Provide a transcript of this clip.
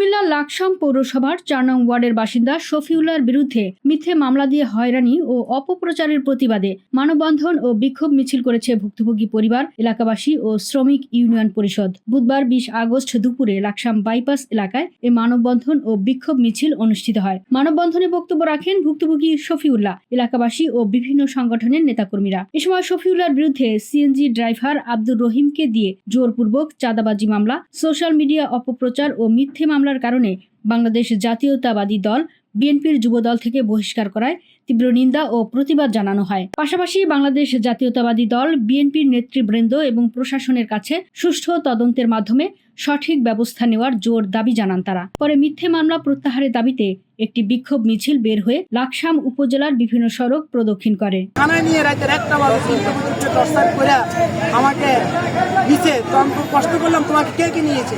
কুমিল্লার লাকসাম পৌরসভার চার নং ওয়ার্ডের বাসিন্দা শফিউল্লাহর বিরুদ্ধে মিথ্যে মামলা দিয়ে হয়রানি ও অপপ্রচারের প্রতিবাদে মানববন্ধন ও বিক্ষোভ মিছিল করেছে ভুক্তভোগী পরিবার, এলাকাবাসী ও শ্রমিক ইউনিয়ন পরিষদ। বুধবার বিশ আগস্ট দুপুরে লাকসাম বাইপাস এলাকায় এ মানববন্ধন ও বিক্ষোভ মিছিল অনুষ্ঠিত হয়। মানববন্ধনে বক্তব্য রাখেন ভুক্তভোগী শফিউল্লাহ, এলাকাবাসী ও বিভিন্ন সংগঠনের নেতাকর্মীরা। এ সময় শফিউল্লাহর বিরুদ্ধে সিএনজি ড্রাইভার আব্দুর রহিমকে দিয়ে জোরপূর্বক চাঁদাবাজি মামলা, সোশ্যাল মিডিয়া অপপ্রচার ও মিথ্যে মামলার কারণে বাংলাদেশ জাতীয়তাবাদী দল বিএনপির যুবদল থেকে বহিষ্কার করায় তীব্র নিন্দা ও প্রতিবাদ জানানো হয়। পাশাপাশি বাংলাদেশ জাতীয়তাবাদী দল বিএনপির নেতৃবৃন্দ এবং প্রশাসনের কাছে সুষ্ঠু তদন্তের মাধ্যমে সঠিক ব্যবস্থা নেওয়ার জোর দাবি জানান তারা। পরে মিথ্যে মামলা প্রত্যাহারের দাবিতে একটি বিক্ষোভ মিছিল বের হয়ে লাকসাম উপজেলার বিভিন্ন সড়ক প্রদক্ষিণ করে। থানায় নিয়ে রাতের একটা কষ্ট করলাম, তোমাকে কে কে নিয়েছে?